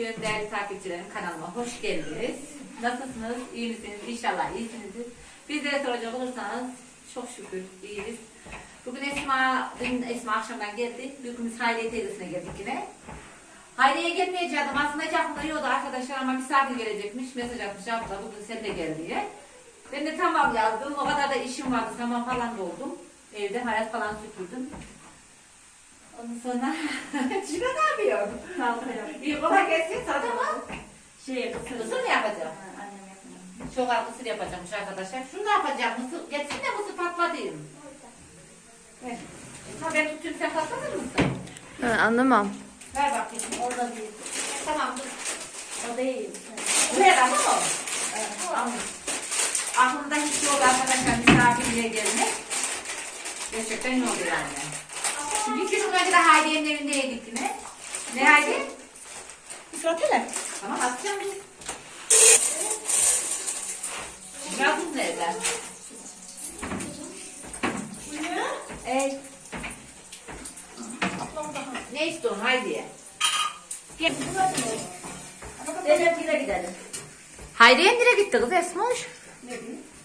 Selamünaleyküm değerli takipçilerim kanalıma hoş geldiniz. Nasılsınız? İyi misiniz? İnşallah iyisinizdir. Bizlere soracak olursanız çok şükür iyiyiz. Bugün Esma, dün Esma akşamdan geldi. Biz Hayriye teyzesine geldik yine. Hayriye'ye gelmeyecektim. Aslında hiç aklımda arkadaşlar ama misafir gelecekmiş. Mesaj atmış abla bugün sen de gel diye. Ben de tamam yazdım. O kadar da işim vardı. Tamam falan doldum. Evde hayat falan süpürdüm. Ondan sonra Şuna ne yapıyor? İyi kolay gelsin sana tamam. Şey, kısır. Mısır mı yapacağım? Annem yapmıyor. Çok az mısır yapacakmış arkadaşlar. Şunu da yapacağım. Mısır, geçsin de mısır patlatayım. Ver. Ha ben tutayım sen patlatır mısın? Ha, anlamam. Ver bakayım. Orada değil. Tamam dur. O değil. Buraya da mı o? Tamam. Aklımda hiç yok arkadaşlar misafirliğe gelmek. Gerçekten yok yani. İki gün önce de Hayriye'nin evindeydik yine. Ne Hayri? Islatayım. Tamam atacağım dur. Yazın nerede? Ey. Ne istiyorsun Hayriye? Gel. Zeynep'le gidelim. Hayriye nereye gitti kız Esmoş?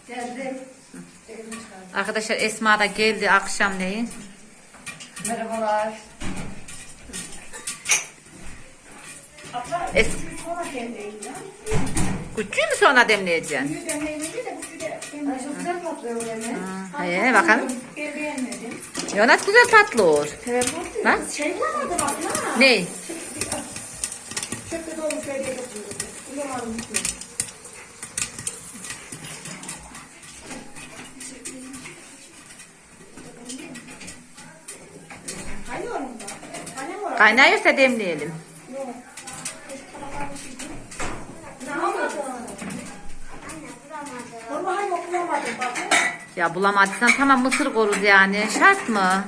Geldi. Arkadaşlar Esma da geldi akşamleyin. Merhabalar. Es sonra ya. Küçüğü mü sonra demleyeceksin? Yemeği de güzel. Ay çok güzel patlıyor bu yemeği. Hayır bakalım. Ben beğenmedim. Ya nasıl güzel tatlı olur. Bak. Şey vardı bak ya. Ne? Çöpte yapıyordu. Bulamadım. Hayır orada. Hani var? Kaynıyorsa demleyelim. Ya bulamadıysan tamam mısır koruz yani. Şart mı?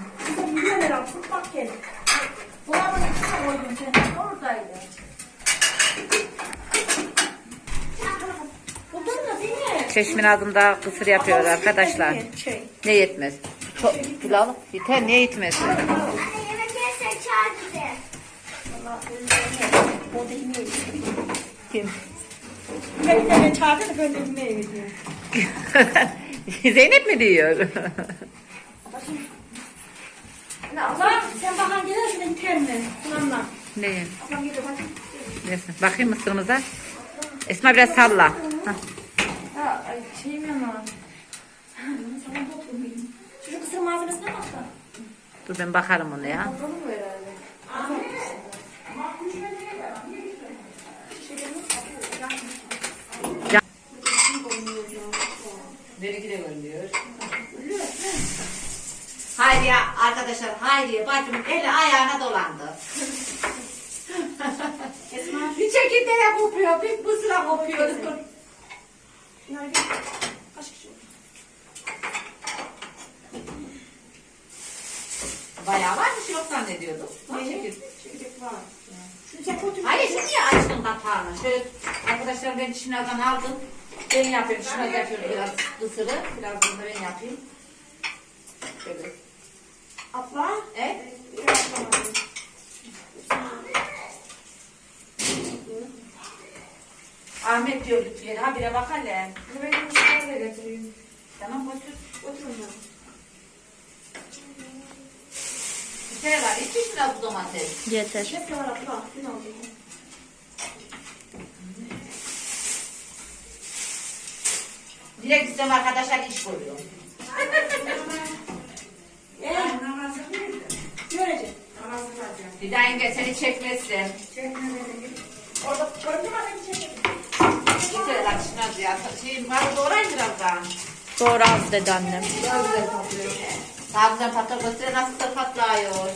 Çeşmin ağzında kısır yapıyor arkadaşlar. Ne yetmez? Çok yeter niye yetmez? O da yemeği. Kim? Ben de çağırdı da ben de yemeği veriyorum. Zeynep mi diyor? Allah sen bakan gelir şuradan terme. Kullanma. ne? Ablam geliyor bak. Neyse, Bakayım mısırımıza. Esma biraz salla. Hah. Ha, ay şey mi ama? Sana da oturmayayım. Çocuk kısır malzemesine bak da. Dur ben bakarım ona ya. Bakalım mı herhalde? Benimki de görünüyor. Hayriye arkadaşlar Hayriye bacımın eli ayağına dolandı. bir çekirdeğe kopuyor, bir mısıra kopuyor. Nerede? Kaç kişi oldu? Bayağı varmış yok zannediyordum. Ne? çekir- Çekirdek var. Şu sen koy Hayır şimdi niye açtın kapağını? Şöyle arkadaşlar ben çişinazdan aldım. Ben yapıyorum. Çişinaz yapıyorum biraz kısırı. Biraz bunu ben yapayım. Şöyle. Abla. Evet. Biraz. Ahmet diyor lütfen. Ha bire bak hele. Ben bunu şuraya da getireyim. Tamam götür. Oturun ya. Bir kere var. İç çişinaz bu domates. Yeter. Şef var abla. Ne oldu? Direkt gitsem arkadaşlar iş koyuyor. Eee? Görecek. Bir daha yenge seni. Orada gördün mü? Hadi çekelim. Bir kere var çişinaz ya. Şey, var doğrayın biraz daha. Doğru az dedi annem. Daha güzel patlıyor. Daha güzel göster nasıl da patlıyor.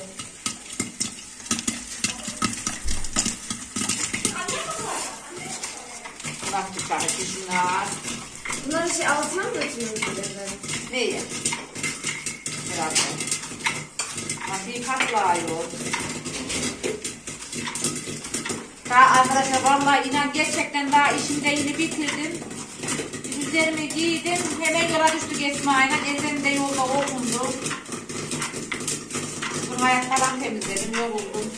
Bak dışarı çişinaz. Bunları şey altına mı götürüyoruz? Neyi? Biraz da. Nasıl iyi patlıyor. Daha arkadaşlar vallahi inan gerçekten daha işimi de yeni bitirdim. Üzerimi giydim. Hemen yola düştük Esma'yla. Ezem de yolda okundu. Bunu ayak falan temizledim. Yoruldum.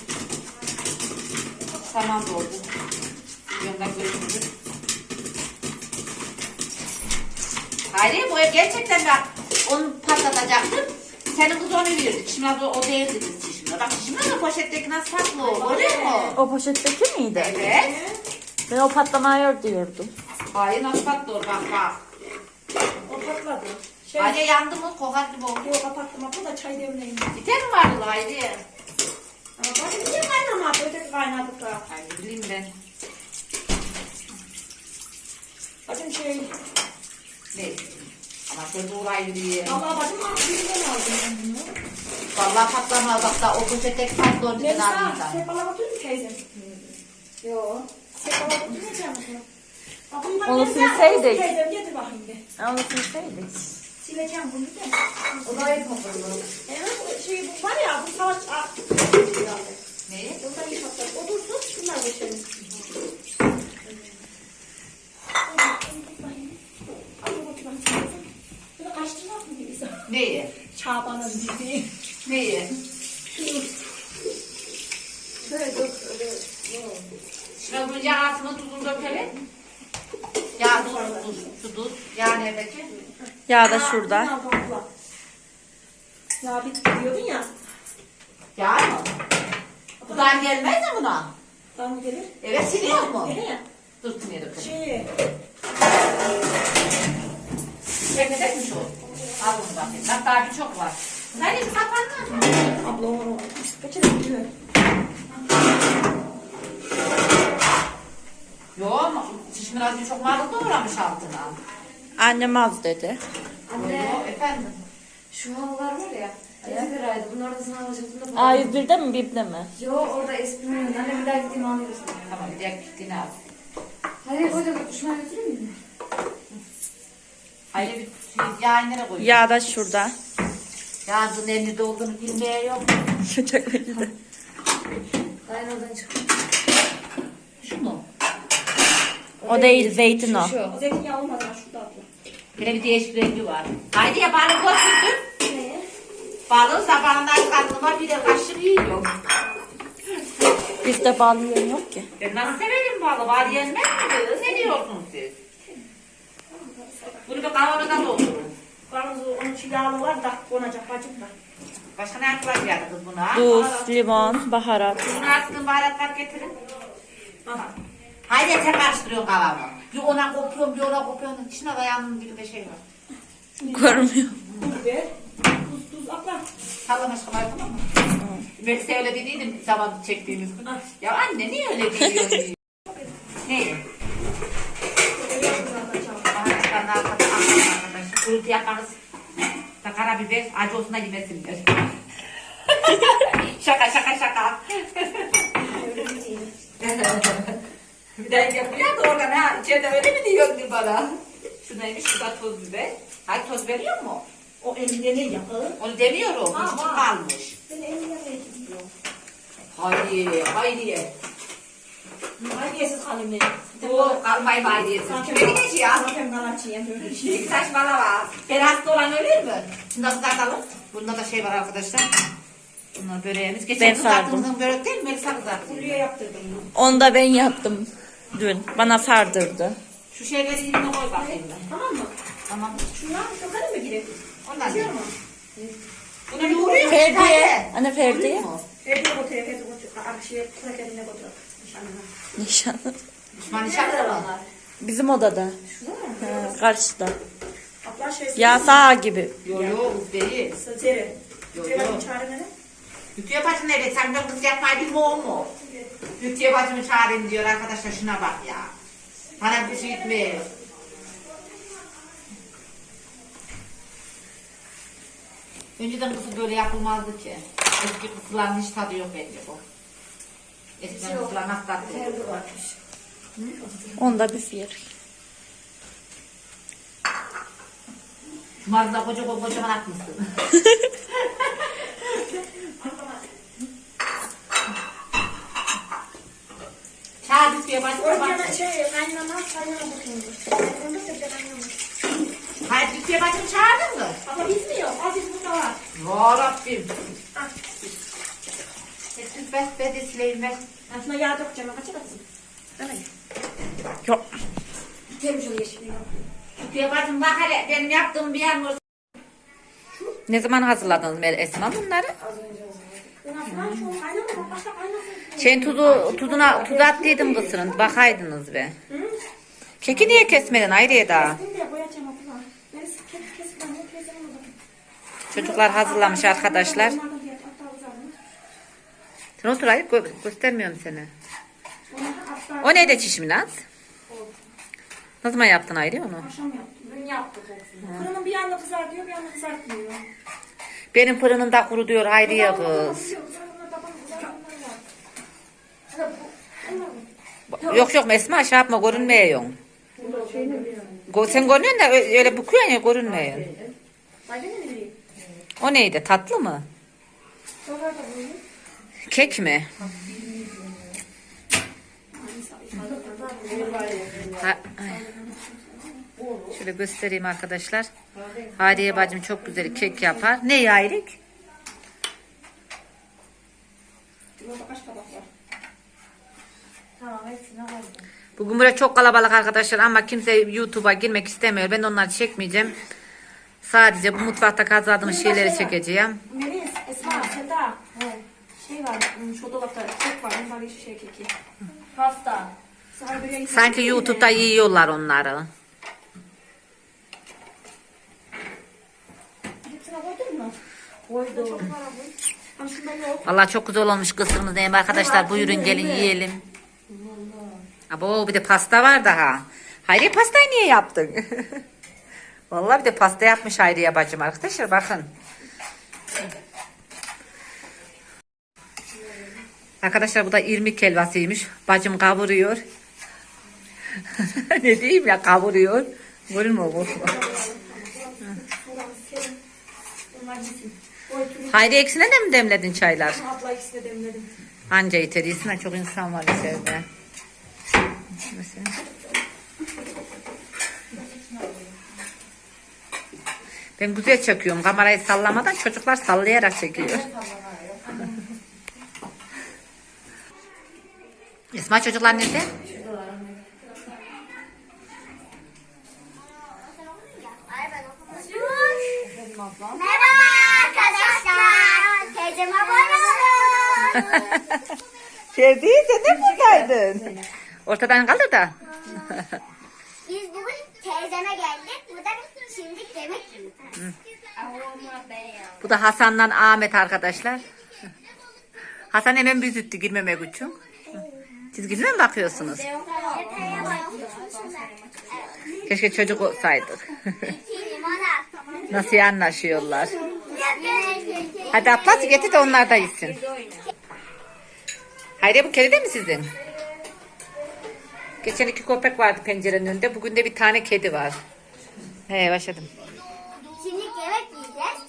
Tamam oldu. Videomda görüşürüz. Hayır bu gerçekten bak onu patlatacaktım. Senin kız onu verdi. Şimdi o, o değildi kız şimdi. Bak şimdi de poşetteki nasıl farklı o. Görüyor musun? O poşetteki miydi? Evet. Ben o patlamaya diyordum. Hayır nasıl patlı bak bak. O patladı. Şey, Hayır yandı mı kokar gibi oldu. Yok kapattım ama da çay demleyeyim. Biter mi vardı Hayri? Ama bak niye kaynamadı? Öteki kaynadı da. Hayır bileyim ben. Bakın şey. Neyse. Ama sen uğrayı diye. Allah bacım. Birinden aldım ben bunu. Vallahi patlamaz bak da o poşetteki patlı bir Melisa, daha sen bana bakıyor musun teyzem? Yok. Sen bana bakıyor musun? Bak Onu Melisa, silseydik. Teyzem getir bakayım bir. Anlatılsaydık. Sileceğim bunu da. O da el kokulu. Evet, şey bu var ya, bu savaş... Aa, Neyi? Burada iyi patlar. Otursun, şunlar geçelim. Bunu kaçtırmak mı birisi? Neyi? Çağban'ın dediği. Neyi? Şöyle dur, öyle. Şimdi bu yağsını tuzunu dökelim. Yağ tuz, tuz, şu tuz. Yağ neredeki? Ya da şurada. Ya. Ya bitti diyordun ya. Yağ mı? Budan gelmez mi buna? Mı gelir? Evet siliyor mu? Nereye? Dur siniyor dökelim. Şey, Çekecek mi şu? Al bunu bakayım. Bak daha bir çok var. Bir kapanmaz mı? abla onu. Geçelim diyor. Yok şişmin acı çok marul doğramış altına. Annem az dedi. Yok efendim. Şu halılar var ya. Ezberaydı. Bunları da sana alacaktım da. A101'de mi BİM'de mi? Yo orada esprimiyorum. Anne bir daha gideyim alıyorum. Tamam bir dakika gittiğini al. Hayır koy da şuna götüreyim bir yağı nereye koyuyorsun? Ya da şurada. Yağın elinde olduğunu bilmeye yok. Çok öyle. Dayan oradan çık. Şu mu? O değil zeytin o. Şu. Zeytinyağı olmadı ha şurada abla. Böyle bir değişik rengi var. Haydi ya balık götürdüm. Ne? Balığı sabahından kalkıma bir de kaşık yiyorum. Bizde bal yiyen yok ki. Ben nasıl severim balığı? Bal yenmez mi? Ne diyorsunuz siz? Bunu bir kavanoza doldurun. Karnımızda onun yağlı var da konacak bacım da. Başka ne yapılacak kız buna? Tuz, limon, baharat. Bunu attığın baharatlar getirin. Aha. Haydi sen karıştırıyorsun kavamı. Bir ona kopuyorsun, bir ona kopuyorsun. İçine dayanın gibi bir şey var. Görmüyor. Tuz ver. Tuz tuz abla. Sallama şıkama yapamam mı? Melisa öyle dediydim zaman çektiğimiz gün. Ah. Ya anne niye öyle diyorsun diye. Neyi? Baharatlar ne yapalım yaparız. Da karabiber acı olsun da yemesinler. şaka şaka şaka. bir daha yapıyor da oradan ha içeride öyle mi diyorsun diye bana. Şu neymiş şu da toz biber. Hayır toz veriyor mu? O elinde ne yapalım? Onu demiyorum. Ha, var. kalmış. Seni elinde ne yapıyor? Haydi, haydi. Haydi siz kalemle. Bu kalmayı var diyesin. Kime gideceğiz ya? Zaten garantiyen böyle bir şey. Bir saçmalama. Ben hasta olan ölür mü? Şimdi kızartalım. Bunda da şey var arkadaşlar. Bunlar böreğimiz. Geçen Ben sardım. kızarttığımızın börek değil mi? Melisa kızarttı. Buraya yaptırdım bunu. Onu da ben yaptım dün. Bana sardırdı. Şu şeyleri yerine koy bakayım ben. Tamam mı? Tamam. Şunlar sokarım mı girip? Ondan değil. mu? Bunu yoğuruyor mu? Ferdiye. Anne Yoğuruyor Ferdiye. mu? Evde götür, evde götür. Abi Nişanlı. Düşman nişanlı mı? Bizim odada. Şurada mı? Ha, karşıda. Abla şey. Ya sağ gibi. Yok yok değil. Zere. Yok, Zere yok. çağırın hele. Ütüye bacım nerede? Sen de kız yapmayı bilmiyor mu? Ütüye bacımı çağırayım diyor arkadaşlar şuna bak ya. Bana bir şey etmiyor. Önceden kısı böyle yapılmazdı ki. Eski kısıların hiç tadı yok bence bu. Eskiden kısılar nasıl tatlı? Evde varmış. Onda bir fiyat. Marza koca koca kocaman atmışsın. Çağır ütüye bacım. Orada şey, kaynana, kaynana bakıyordu. Onda da bir kaynana. Hayır ütüye bacım çağırdın mı? Abla bilmiyor. Al biz burada var. Ya Rabbim. Ah. Siz ver, şuna yağ dökeceğim. Kaçı kızım? Değil mi? Yok. Temiz oluyor şimdi. Şükrü'ye bacım bak hele benim yaptığım bir yer var. Ne zaman hazırladınız Mel Esma bunları? Aslında şu başka kaynasın. Şeyin tuzu, tuzuna tuz attıydım kısırın. Bakaydınız be. Keki niye kesmedin Hayriye daha? Şimdi de boyayacağım abla. Ben kes kes ben ne kesem o zaman. Çocuklar hazırlamış arkadaşlar. Sen otur Hayri gö- göstermiyorum seni. O neydi çişminaz? Ne zaman yaptın Hayri onu? akşam yaptım. Dün yaptık. Fırının bir yanını kızartıyor bir yanını kızartmıyor. Benim fırınımda kuru diyor Hayriye kız. Yok yok Esma şey yapma görünmüyorsun. Go- Sen görünüyorsun da ö- öyle büküyorsun ya görünmüyor. O neydi tatlı mı? Kek mi? Ha-. Şöyle göstereyim arkadaşlar. Hayriye bacım çok güzel kek yapar. Ne yayrik? Bugün buraya çok kalabalık arkadaşlar ama kimse YouTube'a girmek istemiyor. Ben onları çekmeyeceğim. Sadece bu mutfakta kazandığımız şeyleri çekeceğim. Melis, Esma, Seda. Şey var, hmm, şu dolapta kek var. Bunlar hiçbir şey keki. Pasta. Sanki YouTube'da yiyorlar onları. Hepsine koydun mu? Koydum. Çok var bu. Ama şunda yok. Vallahi çok güzel olmuş kısırımız neyim arkadaşlar. Buyurun gelin yiyelim. Abo bir de pasta var daha. Hayriye pastayı niye yaptın? Vallahi bir de pasta yapmış Hayriye bacım arkadaşlar bakın. Arkadaşlar bu da irmik helvasıymış. Bacım kavuruyor. ne diyeyim ya kavuruyor. Görün mü bu? Hayri eksine de mi demledin çaylar? Abla ikisi de demledim. Anca yeter. İyisine çok insan var içeride. Mesela. Ben güzel çekiyorum. Kamerayı sallamadan çocuklar sallayarak çekiyor. Esma çocuklar nerede? Merhaba arkadaşlar. Teyzeme abone olun. Ferdi sen de buradaydın. Ortadan kalır da. Biz bugün teyzeme geldik. Burada şimdi yemek. Bu da Hasan'dan Ahmet arkadaşlar. Hasan hemen büzüttü girmemek için. Gülme mi bakıyorsunuz? Keşke çocuk olsaydık. Nasıl iyi anlaşıyorlar. Hadi ablası getir de onlar da yesin. Hayri bu kedi de mi sizin? Geçen iki köpek vardı pencerenin önünde. Bugün de bir tane kedi var. He başladım. Şimdi yemek yiyeceğiz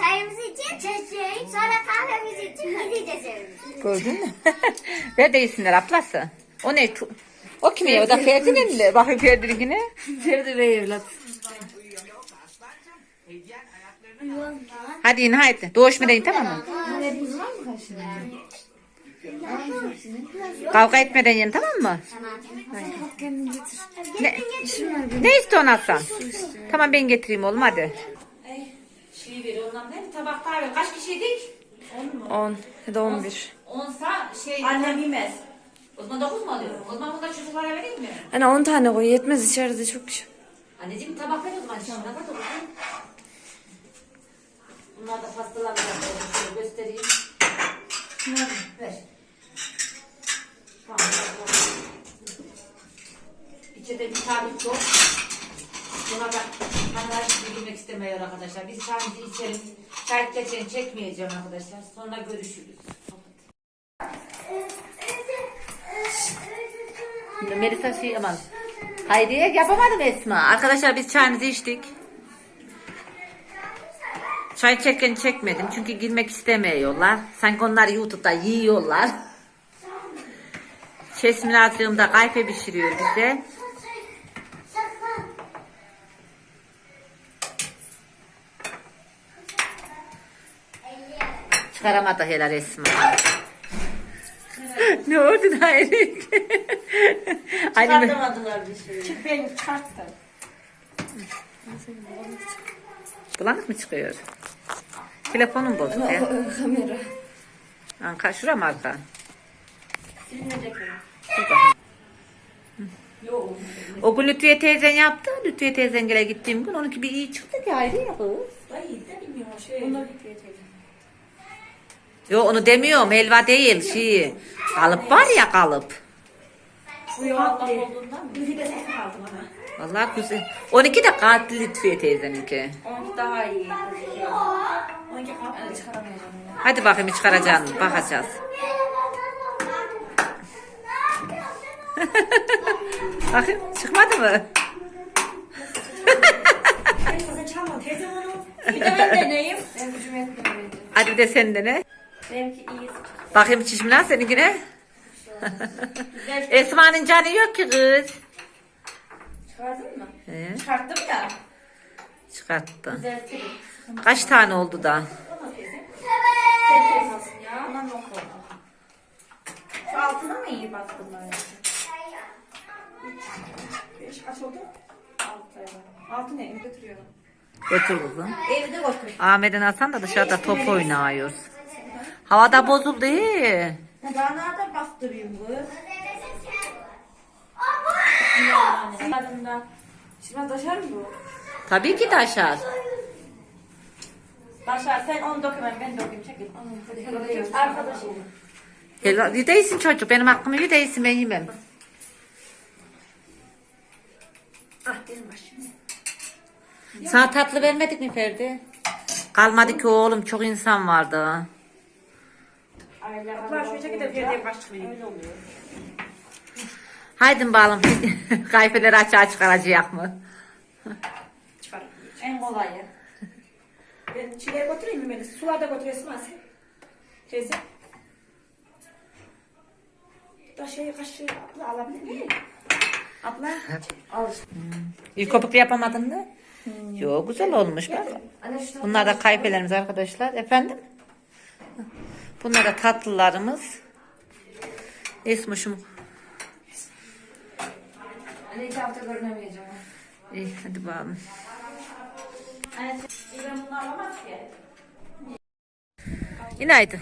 çayımızı içeceğiz. Sonra kahvemizi içip gideceğiz evimize. Gördün mü? Ver de yesinler ablası. O ne? O kimi ya? O da Ferdi'nin mi? Bakın Ferdi'ninkine. Ferdi Bey evlat. Hadi in haydi. Doğuşma deyin tamam mı? Kavga etmeden yiyin tamam mı? Ne, ne istiyorsun Hasan? Tamam ben getireyim oğlum hadi. Şey ver ondan değil mi? Tabakta ver. Kaç kişiydik? 10 ya da 11. Onsa şey... Annem yemez. O zaman 9 mu alıyor? O zaman burada çocuklara vereyim mi? Hani 10 tane koy yetmez içeride çok kişi. Anneciğim tabak ver o zaman şimdi. Ne kadar olur? Bunlar da pastalar var. Şöyle göstereyim. Ver. Tamam. tamam. İçeride bir sabit yok. İstemiyor arkadaşlar. Biz çayımızı içelim. Çay geçen çekmeyeceğim arkadaşlar. Sonra görüşürüz. Melisa şey aman. Hayriye yapamadım Esma. Arkadaşlar biz çayımızı içtik. Çay çekken çekmedim çünkü girmek istemiyorlar. Sanki onlar YouTube'da yiyorlar. Şesmin da kayfe pişiriyor bize. Çıkaramadı helal Esma. ne oldu Hayri? Anne Çıkartamadılar bir şey. Çık beni çıkarttı. bulanık mı çıkıyor? Telefonum bozuk ya. Kamera. Anka şura mı arka? Silinecek mi? Dur bakayım. Yok. O gün Lütfiye teyzen yaptı. Lütfiye teyzengile gittiğim gün onunki bir iyi çıktı ki Hayri ya kız. Ay de bilmiyorum şey. Bunlar bitmeyecek. Yo onu demiyorum helva değil şey. Kalıp var ya kalıp. Bu yuvarlak olduğundan mı? Bir de sen kaldı bana. Vallahi güzel. 12 de katil Lütfiye teyzeminki. Onunki daha iyi. Onunki kapını çıkaramayacağım. ya. Hadi bakayım çıkaracaksın bakacağız. bakayım çıkmadı mı? Sen çalma teyze onu. Bir de ben deneyeyim. Ben gücüm yetmiyor. Hadi bir de sen de ne? Benimki iyi. Bakayım çişim lan seninkine. Esma'nın canı yok ki kız. Çıkardın mı? He, Çıkarttım ya. çıkarttı. Düzeltirim. Kaç tane oldu da? Olmasın ya. Ondan yok oldu. Şu altına mı iyi baktın ben? Beş kaç oldu? Altı. Altı ne? Götürüyorum. Götür kızım. Evde götür. Ahmet'in Hasan da dışarıda top oynuyoruz. Havada bozuldu. Daha nerede bastırayım bu? Adımda. Şimdi taşar mı bu? Tabii ki taşar. Taşar sen onu dökemem ben dökeyim çekil. Arkadaşım. Helva, yüdeysin çocuk. Benim hakkımı yüdeysin ben yemem. Ah benim başım. Sana tatlı vermedik mi Ferdi? Kalmadı ki oğlum çok insan vardı. Abla şu çekil de bir başlayayım. Öyle oluyor. Haydi bakalım kayfeleri açığa çıkaracak mı? Çıkar. En kolayı. Ben çileğe götüreyim mi beni? Sularda götüresin Asya. Teyze. Da şey kaşığı abla alabilir miyim? Abla. Al. İlk köpüklü yapamadın mı? Yok güzel olmuş bak. Bunlar da kayfelerimiz arkadaşlar. Efendim? Bunlar da tatlılarımız. Esmuşum. Anne iki hafta görünemeyeceğim. İyi hadi bakalım. Günaydın.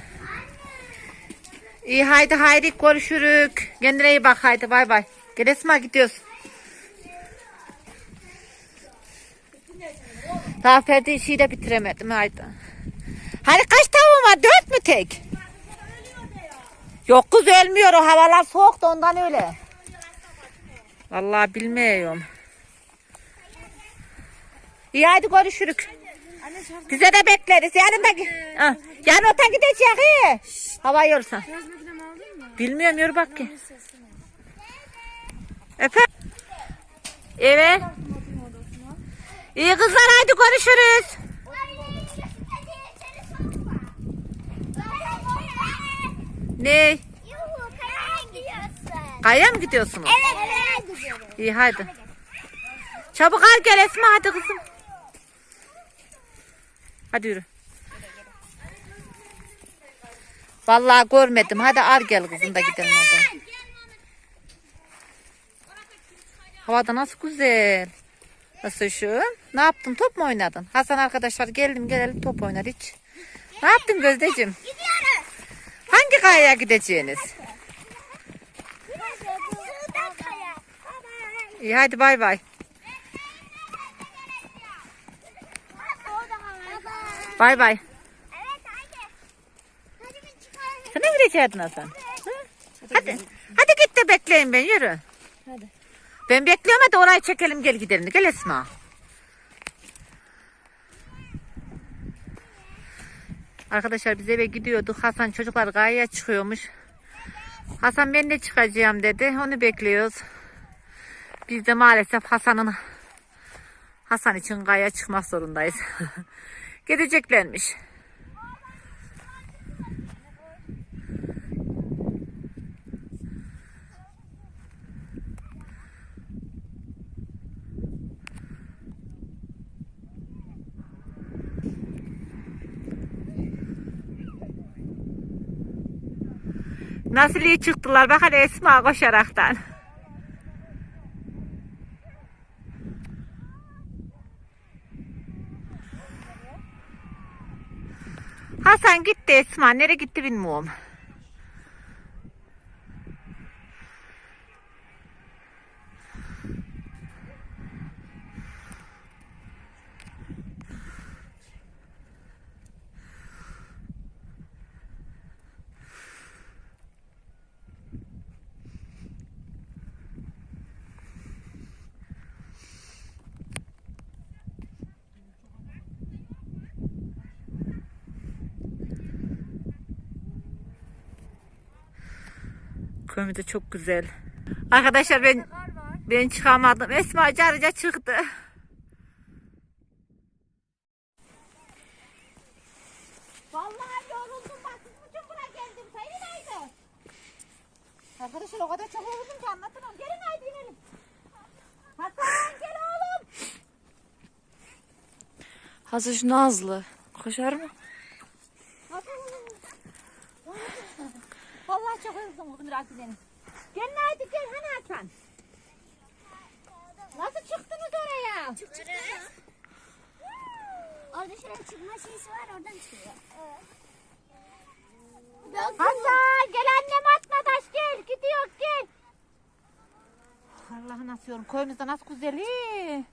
İyi haydi haydi görüşürük. Kendine iyi bak haydi bay bay. Gel Esma gidiyoruz. Daha Ferdi işi de bitiremedim haydi. Hani kaç tavuğum var? Dört mü tek? Yok kız ölmüyor o havalar soğuk da ondan öyle. Vallahi bilmiyorum. İyi hadi görüşürük. Bize de bekleriz. Yarın da ha, yarın ota gidecek. He. Hava yorsan. Bilmiyorum yürü bak ki. Efendim? Evet. İyi kızlar hadi görüşürüz. Ne? Yuhu, kayaya gidiyorsun. Kayaya mı gidiyorsunuz? Evet, kayaya gidiyorum. İyi hadi. Çabuk al gel Esma hadi kızım. Hadi yürü. Vallahi görmedim. Hadi al gel kızım da gidelim hadi. Havada nasıl güzel. Nasıl şu? Ne yaptın? Top mu oynadın? Hasan arkadaşlar geldim gelelim top oynar hiç. Ne yaptın Gözdeciğim? Gidiyoruz. Kayaya gideceğiniz? İyi hadi bay bay. Bay bay. Sen ne verecektin Hasan? Hadi. Hadi git de bekleyin ben yürü. Hadi. Ben bekliyorum hadi orayı çekelim gel gidelim. Gel Esma. Arkadaşlar biz eve gidiyorduk. Hasan çocuklar gayeye çıkıyormuş. Hasan ben de çıkacağım dedi. Onu bekliyoruz. Biz de maalesef Hasan'ın Hasan için gayeye çıkmak zorundayız. Gideceklermiş. Nasıl iyi çıktılar bak hadi Esma koşaraktan. Hasan gitti Esma. Nereye gitti bilmiyorum. Kömür de çok güzel. Arkadaşlar ben ben çıkamadım. Esma carıca çıktı. Vallahi yoruldum bak için buraya geldim. Sayın haydi. Arkadaşlar o kadar çok yoruldum ki anlatamam. Gelin haydi inelim. Hasan gel oğlum. Hasan şu Nazlı. Koşar mı? Vallahi çok yoruldum bugün biraz gidelim. Gelin haydi gel hani Hasan. Nasıl çıktınız oraya? Orada şöyle çıkma şeysi var oradan çıkıyor. Hasan gel annem atma taş gel. Gidiyor gel. Allah'ı nasıl yorum. Köyümüzde nasıl güzel. iyi.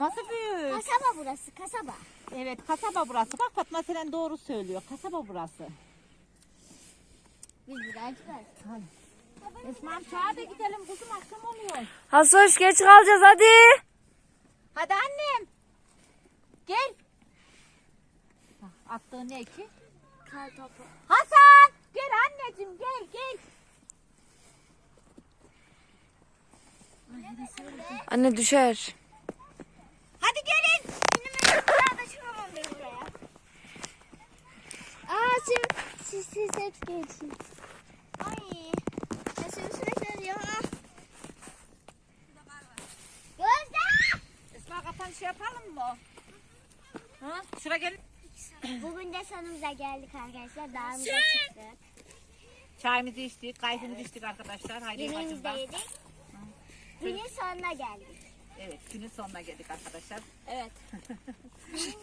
Nasıl büyük. Kasaba burası kasaba. Evet kasaba burası. Bak Fatma Selen doğru söylüyor. Kasaba burası. Biz. Esma'm çağa da gidelim kuzum akşam oluyor. Hasan hoş geç kalacağız hadi. Hadi annem. Gel. Bak, Attığın ne ki? Kar topu. Hasan gel anneciğim gel gel. Anne düşer. Hadi gelin. Ben çıkamam ben buraya. Aa siz siz siz hep geçin. Ay. Sürekli diyor ha. Gözde. Esma kapanış yapalım mı? Ha? Şura gelin. Bugün de sonumuza geldik arkadaşlar. Dağımıza çıktık. Çayımızı içtik, kahvemizi içtik arkadaşlar. Haydi Yemeğimizi de yedik. Günün sonuna geldik. Evet, günün sonuna geldik arkadaşlar. Evet.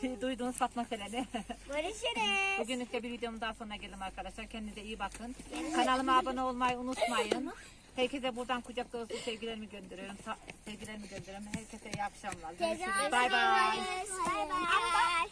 Duyduğunuz Fatma Selen'i. Görüşürüz. Bugünlük de bir videomun daha sonuna geldim arkadaşlar. Kendinize iyi bakın. Kanalıma abone olmayı unutmayın. Herkese buradan kucak dolusu sevgilerimi gönderiyorum. Sa- sevgilerimi gönderiyorum. Herkese iyi akşamlar. Görüşürüz. Bay bay. Bay bay.